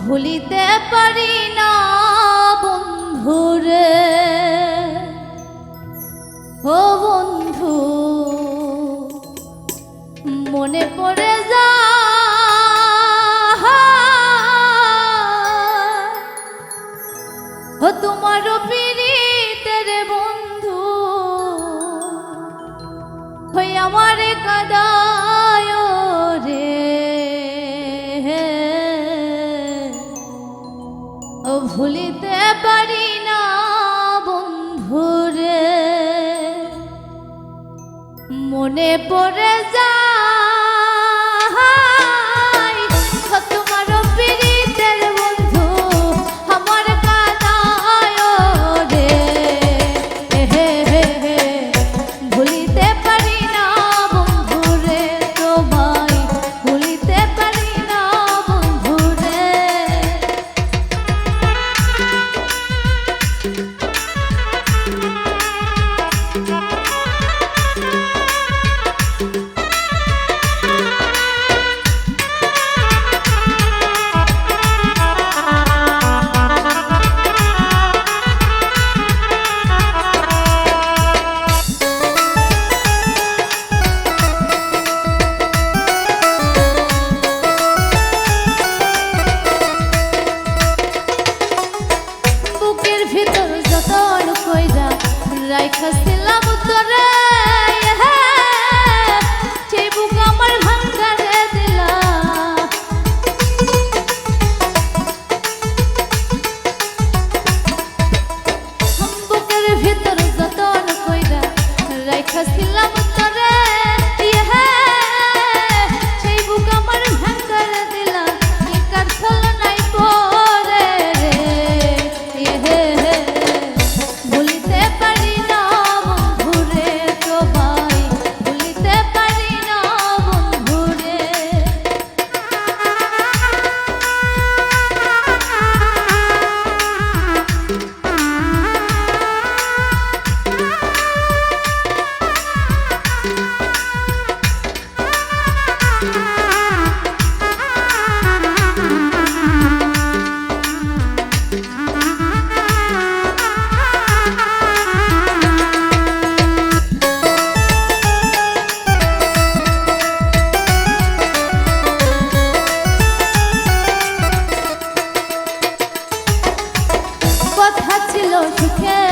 ভুলিতে পারি না বন্ধুরে ও বন্ধু, মনে পড়ে যা ও তোমার রে বন্ধু হই আমার কাদায় পারি না বন্ধুরে। মনে পড়ে যায় উত্তরে ছিল সুখে